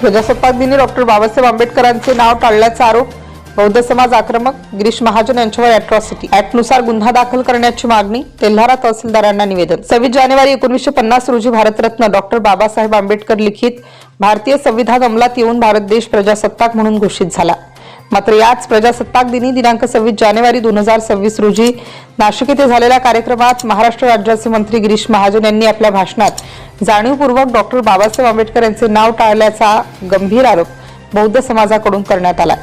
प्रजासत्ताक दिनी डॉक्टर बाबासाहेब आंबेडकरांचे नाव टाळल्याचा आरोप बौद्ध समाज आक्रमक गिरीश महाजन यांच्यावर अॅट्रॉसिटी ऍक्टनुसार गुन्हा दाखल करण्याची मागणी तेल्हारा तहसीलदारांना निवेदन. सव्वीस जानेवारी एकोणीसशे पन्नास रोजी भारतरत्न डॉक्टर बाबासाहेब आंबेडकर लिखित भारतीय संविधान अंमलात येऊन भारत देश प्रजासत्ताक म्हणून घोषित झाला. मात्र याच प्रजासत्ताक दिनी दिनांक सव्वीस जानेवारी दोन हजार सव्वीस रोजी नाशिक येथे झालेल्या कार्यक्रमात महाराष्ट्र राज्याचे मंत्री गिरीश महाजन यांनी आपल्या भाषणात जाणीवपूर्वक डॉक्टर बाबासाहेब आंबेडकर यांचे नाव टाळल्याचा गंभीर आरोप बौद्ध समाजाकडून करण्यात आला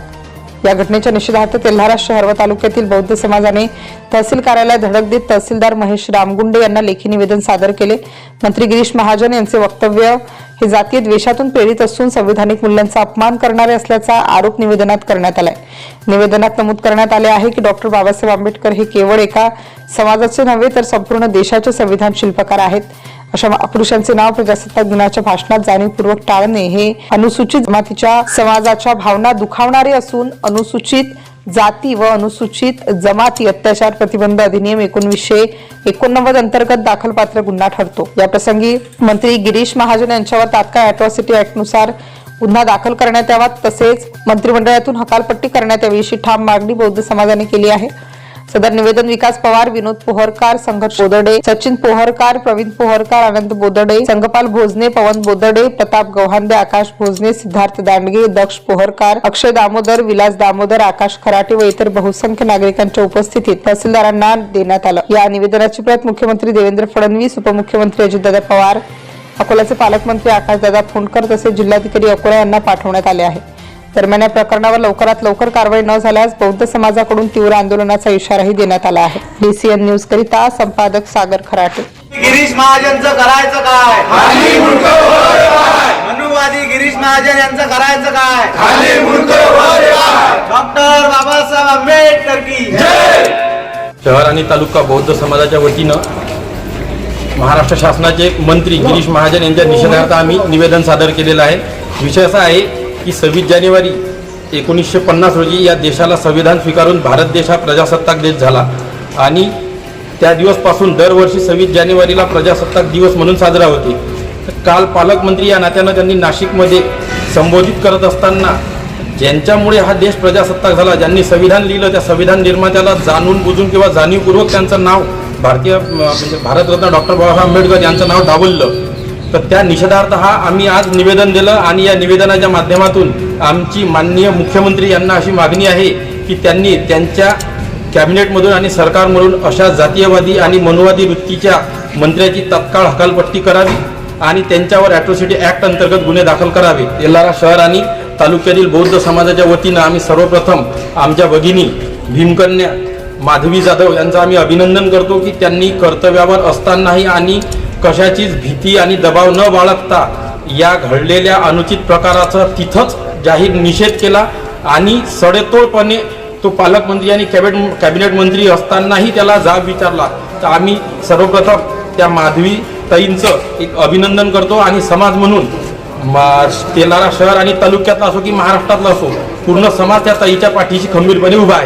या घटनेच्या निषेधार्थ तेल्हारा शहर व तालुक्यातील बौद्ध समाजाने तहसील कार्यालयात धडक देत तहसीलदार महेश रामगुंडे यांना लेखी निवेदन सादर केले. मंत्री गिरीश महाजन यांचे वक्तव्य हे जातीय द्वेषातून प्रेरित असून संविधानिक मूल्यांचा अपमान करणारे असल्याचा आरोप निवेदनात करण्यात आलाय. निवेदनात नमूद करण्यात आले आहे की डॉक्टर बाबासाहेब आंबेडकर हे केवळ एका समाजाचे नव्हे तर संपूर्ण देशाचे संविधान शिल्पकार आहेत. अशा पुरुषांचे नाव प्रजासत्ताक दिनाच्या भाषणात जाणीवपूर्वक टाळणे हे अनुसूचित जमातीच्या समाजाच्या भावना दुखावणारे असून अनुसूचित जाती व अनुसूचित जमाती अत्याचार प्रतिबंध अधिनियम एकोणवीसशे एकोणनव्वद अंतर्गत दाखलपात्र गुन्हा ठरतो. या प्रसंगी मंत्री गिरीश महाजन यांच्यावर तात्काळ अॅट्रॉसिटी ऍक्टनुसार गुन्हा दाखल करण्यात यावा तसेच मंत्रिमंडळातून हकालपट्टी करण्यात यावी अशी ठाम मागणी बौद्ध समाजाने केली आहे. सदर निवेदन विकास पवार विनोद पोहरकार संघर्ष बोदडे सचिन पोहरकार प्रवीण पोहरकार आनंद बोदडे संगपाल भोजने पवन बोदडे प्रताप गव्हांदे आकाश भोजने सिद्धार्थ दांडगे दक्ष पोहरकार अक्षय दामोदर विलास दामोदर आकाश खराटे व इतर बहुसंख्य नागरिकांच्या उपस्थितीत तहसीलदारांना देण्यात आलं. या निवेदनाची प्रत मुख्यमंत्री देवेंद्र फडणवीस उपमुख्यमंत्री अजितदादा पवार अकोल्याचे पालकमंत्री आकाशदादा फोंडकर तसेच जिल्हाधिकारी अकोला यांना पाठवण्यात आले आहे. दरम्यान या प्रकरणावर लवकरात लवकर कारवाई न झाल्यास बौद्ध समाजाकडून तीव्र आंदोलनाचा इशाराही देण्यात आला आहे. डीसीएन न्यूज करिता संपादक सागर खराटे. गिरीश महाजनचं करायचं काय? मनुवादी गिरीश महाजन यांचं करायचं काय? डॉक्टर बाबासाहेब आंबेडकर की? शहर आणि तालुका बौद्ध समाजाच्या वतीनं महाराष्ट्र शासनाचे मंत्री गिरीश महाजन यांच्या निषेधार्थ आम्ही निवेदन सादर केलेलं आहे. विषय असा आहे की सव्वीस जानेवारी एकोणीसशे पन्नास रोजी या देशाला संविधान स्वीकारून भारत देश हा प्रजासत्ताक देश झाला. आणि त्या दिवसपासून दरवर्षी सव्वीस जानेवारीला प्रजासत्ताक दिवस म्हणून साजरा होते. काल पालकमंत्री या नात्यानं त्यांनी नाशिकमध्ये संबोधित करत असताना ज्यांच्यामुळे हा देश प्रजासत्ताक झाला ज्यांनी संविधान लिहिलं त्या संविधान निर्मात्याला जाणून बुजून किंवा जाणीवपूर्वक त्यांचं नाव भारतीय म्हणजे भारतरत्न डॉक्टर बाबासाहेब आंबेडकर यांचं नाव डावललं. तर त्या निषेधार्थ हा आम्ही आज निवेदन दिलं आणि या निवेदनाच्या माध्यमातून आमची माननीय मुख्यमंत्री यांना अशी मागणी आहे की त्यांनी त्यांच्या कॅबिनेटमधून आणि सरकारमधून अशा जातीयवादी आणि मनुवादी वृत्तीच्या मंत्र्याची तत्काळ हकालपट्टी करावी आणि त्यांच्यावर ॲट्रॉसिटी ॲक्ट अंतर्गत गुन्हे दाखल करावे. येल्लारा शहर आणि तालुक्यातील बौद्ध समाजाच्या वतीनं आम्ही सर्वप्रथम आमच्या भगिनी भीमकन्या माधवी जाधव यांचं आम्ही अभिनंदन करतो की त्यांनी कर्तव्यावर असतानाही आणि कशाचीच भीती आणि दबाव न बाळगता या घडलेल्या अनुचित प्रकाराचा तिथंच जाहीर निषेध केला आणि सडेतोडपणे तो पालकमंत्री आणि कॅबिनेट कॅबिनेट मंत्री असतानाही त्याला जाब विचारला. तर आम्ही सर्वप्रथम त्या माधवी ताईंचं एक अभिनंदन करतो आणि समाज म्हणून मा- तेलारा शहर आणि तालुक्यातला असो की महाराष्ट्रातला असो पूर्ण समाज त्या ताईच्या पाठीशी खंबीरपणे उभा आहे.